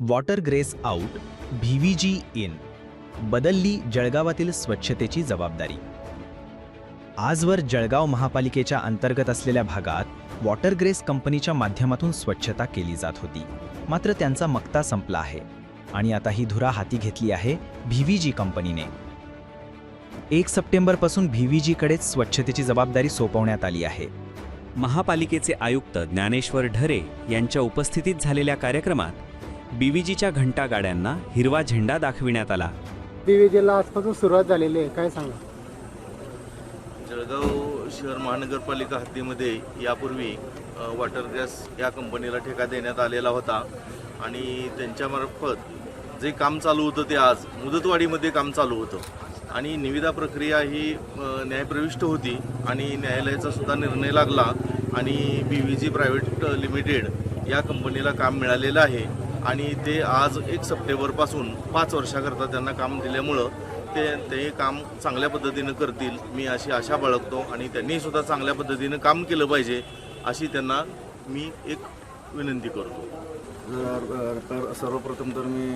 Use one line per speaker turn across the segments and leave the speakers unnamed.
Water grace out V V G in बदलली जळगावातील स्वच्छतेची जबाबदारी. आजवर जळगाव महापालिकेच्या अंतर्गत असलेल्या भागात वॉटर ग्रेस कंपनीच्या माध्यमातून स्वच्छता केली जात होती. मात्र त्यांचा मक्ता संपला आहे आणि आता ही धुरा हाती घेतली आहे व्ही व्ही जी कंपनीने. एक सप्टेंबरपासून व्ही व्ही जीकडेच स्वच्छतेची जबाबदारी सोपवण्यात आली आहे.
महापालिकेचे आयुक्त ज्ञानेश्वर ढरे यांच्या उपस्थितीत झालेल्या कार्यक्रमात बीव्हीजीच्या घंटा गाड्यांना हिरवा झेंडा दाखविण्यात आला.
बीव्हीजीला आजपासून सुरुवात झालेली आहे. काय सांगा?
जळगाव शहर महानगरपालिका हद्दीमध्ये यापूर्वी वॉटर गॅस या कंपनीला ठेका देण्यात आलेला होता आणि त्यांच्यामार्फत जे काम चालू होतं ते आज मुदतवाढीमध्ये काम चालू होतं. आणि निविदा प्रक्रिया ही न्यायप्रविष्ट होती आणि न्यायालयाचा सुद्धा निर्णय लागला आणि B V G private limited या कंपनीला काम मिळालेलं आहे. आणि ते आज एक सप्टेंबरपासून पाच वर्षाकरता त्यांना काम दिल्यामुळं ते ते काम चांगल्या पद्धतीनं करतील. मी अशी आशा बाळगतो आणि त्यांनी सुद्धा चांगल्या पद्धतीनं काम केलं पाहिजे अशी त्यांना मी एक विनंती करतो.
सर्वप्रथम तर मी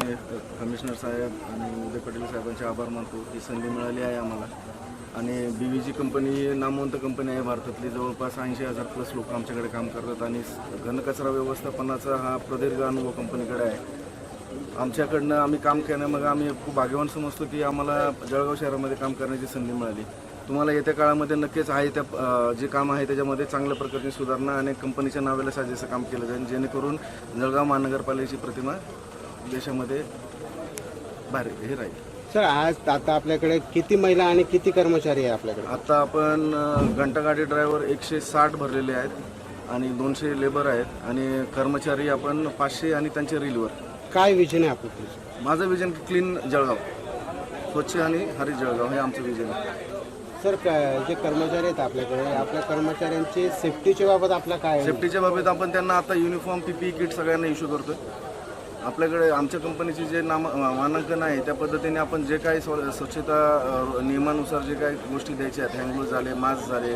कमिशनर साहेब आणि उदय पटेल साहेबांचे आभार मानतो. ही संधी मिळाली आहे आम्हाला. आणि बी व्ही जी कंपनी ही नामवंत कंपनी आहे भारतातली. जवळपास ऐंशी हजार प्लस लोक आमच्याकडे काम करतात आणि घनकचरा व्यवस्थापनाचा हा प्रदीर्घ अनुभव कंपनीकडे आहे. आमच्याकडनं आम्ही काम केल्यामुळे आम्ही खूप भाग्यवान समजतो की आम्हाला जळगाव शहरामध्ये काम करण्याची संधी मिळाली. तुम्हाला येत्या काळामध्ये नक्कीच आहे त्या जे काम आहे त्याच्यामध्ये चांगल्या प्रकारची सुधारणा आणि कंपनीच्या नावाला साजेसं काम केलं जाईल. जेणेकरून जळगाव महानगरपालिकेची प्रतिमा देशामध्ये भारी हे राहील.
सर आज आता आपल्याकडे किती महिला आणि किती कर्मचारी आहे आपल्याकडे?
आता आपण घंटागाडी ड्रायव्हर एकशे साठ भरलेले आहेत आणि दोनशे लेबर आहेत आणि कर्मचारी आपण पाचशे आणि त्यांचे रीलवर
काय विजन आहे आपलं?
माझं विजन क्लीन जळगाव. स्वच्छ आणि हरित जळगाव हे आमचं विजन आहे.
सर क- जे कर्मचारी आहेत आपल्याकडे आपल्या कर्मचाऱ्यांची सेफ्टीच्या बाबत आपला काय आहे?
सेफ्टीच्या बाबत आपण त्यांना आता युनिफॉर्म पीपी किट सगळ्यांना इश्यू करतोय आपल्याकडे आमच्या कंपनीची जे नाम मानांकन आहे त्या पद्धतीने आपण जे काही स्व- स्वच्छता नियमानुसार जे काही गोष्टी द्यायच्या आहेत हँडग्लोव झाले मास्क झाले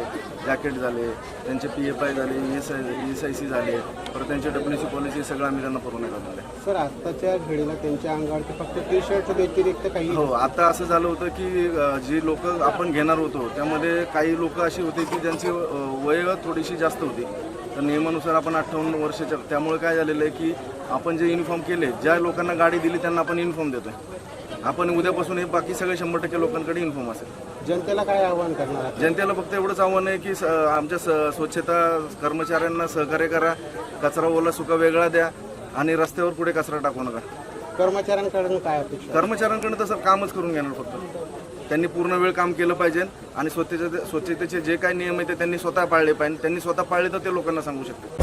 जॅकेट झाले त्यांचे पी एफ आय झाले E S I S I C झाले परत त्यांचे डब्ल्यू सी पॉलिसी सगळं आम्ही त्यांना पुरवण्यात आलेलं आहे.
सर आत्ताच्या घडीला त्यांच्या अंगावरती फक्त टी शर्ट व्यतिरिक्त काही
हो आता असं झालं होतं की जी लोक आपण घेणार होतो त्यामध्ये काही लोक अशी होते की ज्यांची वय थोडीशी जास्त होती. तर नियमानुसार आपण अठ्ठावन्न वर्षाच्या त्यामुळे काय झालेलं आहे की आपण जे युनिफॉर्म केले ज्या लोकांना गाडी दिली त्यांना आपण युनिफॉर्म देतोय. आपण उद्यापासून हे बाकी सगळे शंभर टक्के लोकांकडे युनिफॉर्म असेल.
जनतेला काय आव्हान करणार?
जनतेला फक्त एवढंच आव्हान आहे की स- आमच्या स- स्वच्छता कर्मचाऱ्यांना सहकार्य करा कचरा ओला सुका वेगळा द्या आणि रस्त्यावर पुढे कचरा टाकू नका.
कर्मचाऱ्यांकडून काय अपेक्षा?
कर्मचाऱ्यांकडे तसं कामच करून घेणार फक्त. त्यांनी पूर्ण वेळ काम केलं पाहिजे आणि स्वच्छते स्वच्छतेचे जे काही नियम आहेत ते त्यांनी स्वतः पाळले पाहिजे. त्यांनी स्वतः पाळले तर ते लोकांना सांगू शकते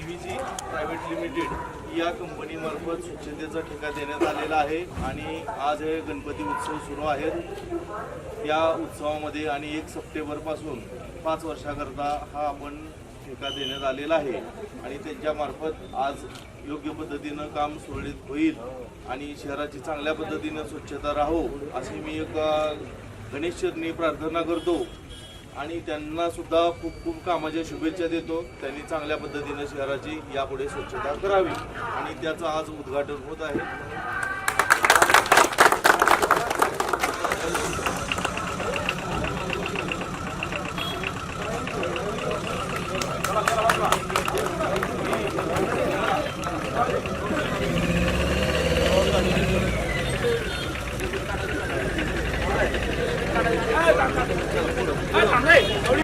जी प्रायव्हेट लिमिटेड या कंपनीमार्फत स्वच्छतेचा ठेका देण्यात आलेला आहे आणि आज हे गणपती उत्सव सुरू आहेत. या उत्सवामध्ये आणि एक सप्टेंबरपासून पाच वर्षाकरता हा आपण ठेका देण्यात आलेला आहे आणि त्यांच्यामार्फत आज योग्य पद्धतीनं काम सुरळीत होईल आणि शहराची चांगल्या पद्धतीनं स्वच्छता राहो अशी मी एक गणेश प्रार्थना करतो. आणि त्यांना सुद्धा खूप खूप कामाच्या शुभेच्छा देतो. त्यांनी चांगल्या पद्धतीने शहराची यापुढे स्वच्छता करावी. आणि त्याचं आज उद्घाटन होत आहे.